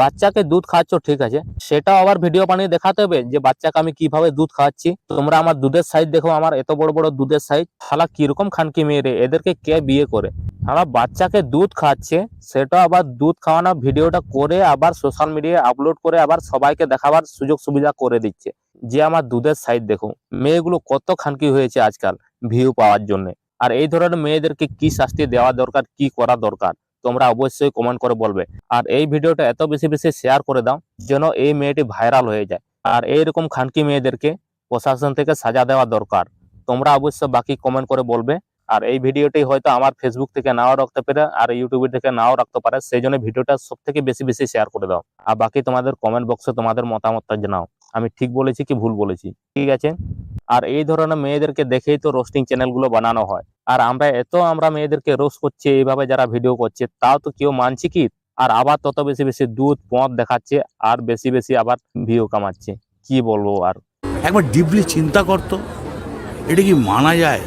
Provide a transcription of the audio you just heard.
বাচ্চাকে দুধ খাওয়াচ্ছ, ঠিক আছে? সেটাও আবার ভিডিও বানিয়ে দেখাতে হবে যে বাচ্চাকে আমি কীভাবে দুধ খাওয়াচ্ছি। তোমরা আমার দুধের সাইজ দেখো, আমার এত বড় বড় দুধের সাইজ শালা কীরকম খানকি মেয়ে রে, এদেরকে কে বিয়ে করে? শালা বাচ্চাকে দুধ খাওয়াচ্ছে, সেটা আবার দুধ খাওয়ানোর ভিডিওটা করে আবার সোশ্যাল মিডিয়ায় আপলোড করে আবার সবাইকে দেখাবার সুযোগ সুবিধা করে দিচ্ছে। যে আমার দুধের সাইজ দেখো, মেয়েগুলো কত খানকি হয়েছে আজকাল ভিউ পাওয়ার জন্য। আর এই ধরনের মেয়েদেরকে কি শাস্তি দেওয়া দরকার, কি করা দরকার? তোমরা অবশ্যই কমেন্ট করে বলবে। আর এই ভিডিওটা এত বেশি বেশি শেয়ার করে দাও যেন এই মেয়েটি ভাইরাল হয়ে যায়। আর এইরকম খানকি মেয়েদেরকে প্রশাসন থেকে সাজা দেওয়া দরকার। তোমরা অবশ্য বাকি কমেন্ট করে বলবে। আর এই ভিডিওটি হয়তো আমার ফেসবুক থেকে নাও রাখতে পারে, আর ইউটিউব থেকে নাও রাখতে পারে। সেই জন্য ভিডিওটা সব থেকে বেশি বেশি শেয়ার করে দাও। আর বাকি তোমাদের কমেন্ট বক্সে তোমাদের মতামতটা জানাও। আমি ঠিক বলেছি কি ভুল বলেছি? ঠিক আছে? আর এই ধরনের মেয়েদেরকে দেখেই তো রোস্টিং চ্যানেলগুলো বানানো হয়। আর আমরা এত আমরা মেয়েদেরকে রোজ করছি, এইভাবে যারা ভিডিও করছে, তাও তো কেউ মানছে কি? আর আবার তত বেশি বেশি দুধ পথ দেখাচ্ছে, আর বেশি বেশি আবার ভিউ কামাচ্ছে। কি বলব আর? একবার ডিপলি চিন্তা করতো এটা কি মানা যায়?